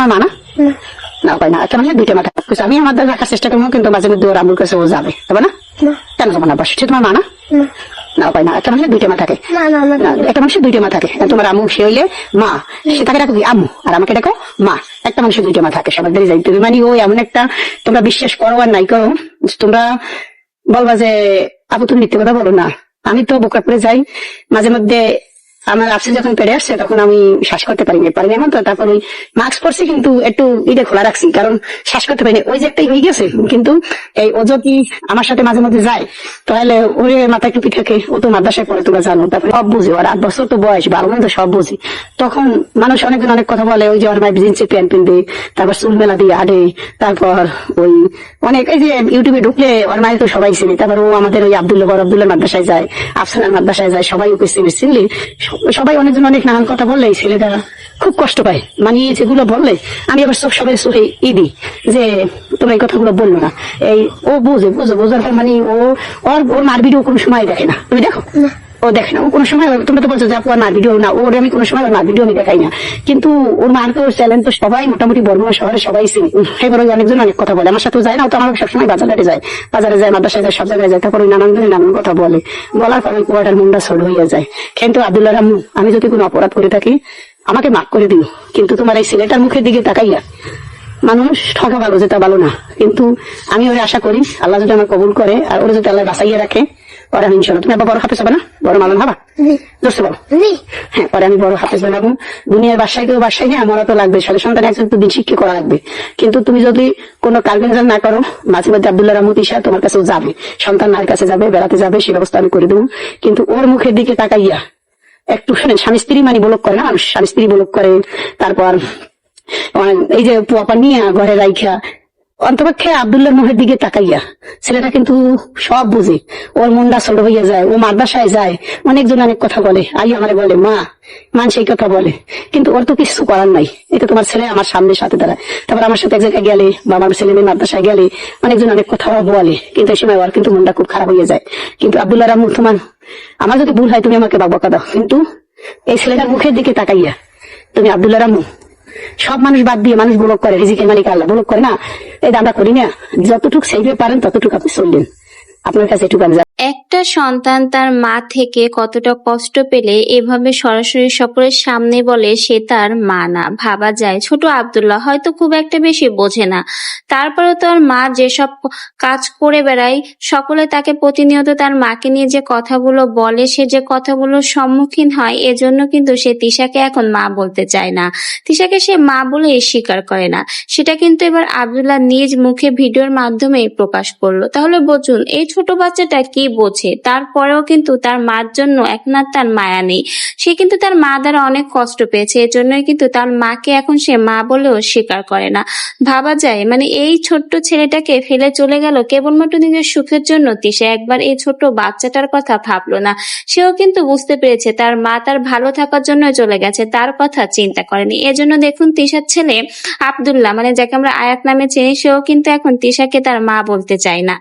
আমার মা না। না না কয় না একটা মানে দুইটা মাথা আমি আমার দ্বারা রাখার চেষ্টা করব কিন্তু মাঝে মধ্যে ওর আম্মুর কাছে ও যাবে। তবে না? কেন যাব না বসে? তোমার মা না। না না না একটা মানে দুইটা মা থাকে না না আমার না, একটা মানুষের দুইটা মা থাকে তোমার আম্মু সে হইলে মা। সে তাকে ডাকো কি? আম্মু। আর আমাকে ডাকো মা। একটা মানুষের দুইটা মা থাকে সবার দিকে যাইতে মানে ও এমন একটা তোমরা বিশ্বাস করো আর নাই করো তোমরা বলবা যে আপু তুমি মিথ্যে কথা বলো না। আমি তো বোকা করে যাই। মাঝে মধ্যে আমার আপসে যখন পেরে আসছে, তখন আমি শ্বাস করতে পারিনি পারিনি এমন তো, তারপর ওই মাস্ক পরছি কিন্তু একটু ইটে খোলা রাখছি, কারণ শ্বাস করতে পারিনি। ওই যে একটাই হয়ে গেছে কিন্তু এই ও যদি আমার সাথে মাঝে মধ্যে যায়, তাহলে ওরে মাথায় টুপি থাকে ও তো মাদ্রাসায় পড়ে, তোমরা জানো, তারপরে সব বুঝি ওর আট বছর তো বয়স, বারো মধ্যে সব বুঝি। তখন মানুষ অনেকজন অনেক কথা বলে, ওই যে ওর মায়ের জিন্সের প্যান্ট পিনবে তারপর চুল মেলা দিয়ে আডে তারপর ওই অনেক, এই যে ইউটিউবে ঢুকলে ওর মায়ের তো সবাই চিনি, তারপর ও আমাদের ওই আব্দুল্লাহ আব্দুল্লাহ মাদ্রাসায় যায়, আফসানার মাদ্রাসায় যায়, সবাই ওকে চিনি, চিনলে সবাই অনেকজন অনেক নানান কথা বললে, এই ছেলেটা খুব কষ্ট পায়। মানে যেগুলো বললে, আমি আবার সব সবাই সুরে ই দিই যে, তোমার এই কথাগুলো বলল না। এই ও বুঝে, বোঝে, বোঝার মানে ও, ওর ওর মার ভিডিও কোনো সময় দেখে না। তুমি দেখো। ও দেখে না ও কোনো সময় তোমরা তো বলছো যে আপু মার ভিডিও না, ওর আমি কোনো সময় ওর মার ভিডিও আমি দেখাই না। কিন্তু ওর মার তো চ্যালেঞ্জ তো সবাই, মোটামুটি বর্মা শহরে সবাই চিনি। এবার ওই অনেকজন অনেক কথা বলে। আমার সাথেও যায় না তো আমার সবসময় বাজারে যায়। বাজারে যায়, মাদ্রাসায় যায়, সব জায়গায় যায়। তারপর ওই নানান জনের নানান কথা বলে। বলার পর কুয়াটার মুন্ডা ছোট হয়ে যায়। কিন্তু আব্দুল্লাহ রামু আমি যদি কোনো অপরাধ করে থাকি, আমাকে মাফ করে দিও। কিন্তু তোমার এই ছেলেটার মুখের দিকে তাকাইয়া মানুষ ঠকা ভালো যেটা ভালো না। কিন্তু আমি ওরে আশা করি, আল্লাহ যদি আমার কবুল করে, আর ওরা যদি আল্লাহ বাঁচাইয়া রাখে পরে আমি ইনশাল্লাহ তুমি আবার বড় হাফেজ হবে না? বড় মালন হবা? বলো। জি। হ্যাঁ পরে আমি বড় হাফেজ বানাবো দুনিয়ার বাসায় কেউ বাসায় হ্যাঁ আমারও তো লাগবে। ছেলে সন্তান একজন তো দিন শিক্ষা করা লাগবে। কিন্তু তুমি যদি কোনো কালবেঞ্জাল না করো মাঝে মধ্যে আব্দুল্লাহ রহমত ইসা তোমার কাছেও যাবে। সন্তান মার কাছে যাবে বেড়াতে যাবে সে ব্যবস্থা আমি করে দেবো। কিন্তু ওর মুখের দিকে তাকাইয়া একটু শুনেন স্বামী স্ত্রী মানে বলক করে না? মানুষ স্বামী স্ত্রী বলক করে তারপর অনেক- এই যে পুয়াপা নিয়ে ঘরে রাইখা অন্তপক্ষে আব্দুল্লাহর মুখের দিকে তাকাইয়া, ছেলেটা কিন্তু সব বুঝে। ওর মনটা ছোট হইয়া যায়, ও মাদ্রাসায় যায়, অনেকজন অনেক কথা বলে। আই আমারে বলে, মা, মান সেই কথা বলে। কিন্তু ওর তো কিছু করার নাই। এটা তোমার ছেলে আমার সামনে সাথে দাঁড়ায়। তারপর আমার সাথে এক জায়গায় গেলে বা আমার ছেলে মেয়ে মাদ্রাসায় গেলে, অনেকজন অনেক কথা বলে। কিন্তু এই সময় ওর কিন্তু মুন্ডা খুব খারাপ হয়ে যায়। কিন্তু আব্দুল্লাহ রামু তোমার আমার যদি ভুল হয় তুমি আমাকে বকা দাও। কিন্তু এই ছেলেটার মুখের দিকে তাকাইয়া, তুমি আবদুল্লাহ রামু সব মানুষ বাদ দিয়ে মানুষ বলক করে, রিজিকের মালিক আল্লাহ বলক করে না। এই আমরা করি না। যতটুকু সেইভাবে পারেন, ততটুকু আপনি চললেন। আপনার কাছে এটুকু আমি। একটা সন্তান তার মা থেকে কতটা কষ্ট পেলে এভাবে সরাসরি সকলের সামনে বলে সে তার মা না। ভাবা যায়। ছোট আব্দুল্লাহ হয়তো খুব একটা বেশি বোঝে না। তারপরেও তার মা যেসব কাজ করে বেড়ায়, সকলে তাকে প্রতিনিয়ত তার মাকে নিয়ে যে কথাগুলো বলে, সে যে কথাগুলোর সম্মুখীন হয়, এজন্য কিন্তু সে তিশাকে এখন মা বলতে চায় না। তিশাকে সে মা বলে স্বীকার করে না। সেটা কিন্তু এবার আবদুল্লাহ নিজ মুখে ভিডিওর মাধ্যমে প্রকাশ করল। তাহলে বুঝুন, এই ছোট বাচ্চাটা কি বোঝে। তারপরেও কিন্তু তার মার জন্য আর তার মায়া নেই। সে কিন্তু তার মা দ্বারা অনেক কষ্ট পেয়েছে এর জন্যই কিন্তু তার মাকে এখন সে মা বলেও স্বীকার করে না। ভাবা যায় মানে এই ছোট্ট ছেলেটাকে ফেলে চলে গেল কেবলমাত্র নিজের সুখের জন্য সে একবার এই ছোট্ট বাচ্চাটার কথা ভাবলো না। সেও কিন্তু বুঝতে পেরেছে তার মা তার ভালো থাকার জন্য চলে গেছে, তার কথা চিন্তা করেনি। এজন্য দেখুন তিশার ছেলে আব্দুল্লাহ মানে যাকে আমরা আয়াত নামে চিনি, সেও কিন্তু এখন তিশাকে তার মা বলতে চায় না।